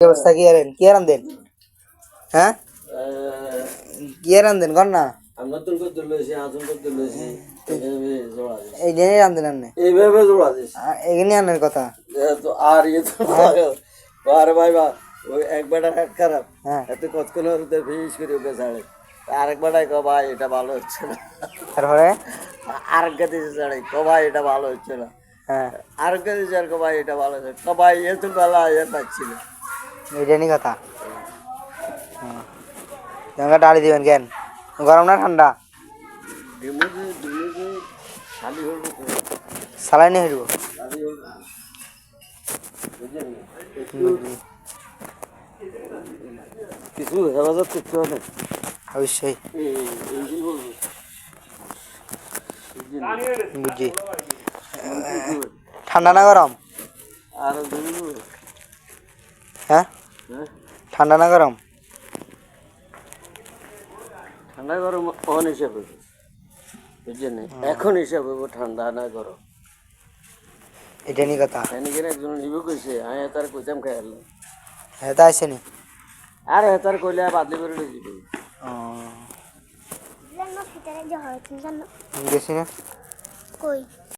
কি অবস্থা কি আরেন কি আরাম দেন? হ্যাঁ? কি আরাম দেন? কর না। কথা। আর ইয়ে তো ভাই বা ওই এক বেটা এক খারাপ। হ্যাঁ। এত কতক্ষণ ফিনিশ করে ওকে ছাড়ে। আরেক কো ভাই এটা ভালো হচ্ছে না। তারপরে? আরেক গাতে ছাড়ে কো ভাই এটা ভালো হচ্ছে না। হ্যাঁ। কো ভাই এটা ভালো হচ্ছে কো ভাই এ তো বেলা এ পাচ্ছি না এইটা নি কথা। হ্যাঁ। ডালি দিবেন কেন? গরম না ঠান্ডা? সালাই নিয়ে বুঝলেন কিছু হেফাজত করতে হবে। অবশ্যই। বুঝছি ঠান্ডা না গরম? হ্যাঁ? ঠান্ডা না গরম? ঠান্ডা গরম অন হিসাবে বুঝছেন এখন হিসাবে ঠান্ডা না গরম। এটা নি কথা। এনে একজন নিবে কইছে আমি তার কইতাম খাই আনলাম হ্যাঁ তা আসে নি? আর হেতার কইলে বাদলি করে দিবি ও। জানো ভিতরে যে হয় তুমি জানো? গেছি না? কই?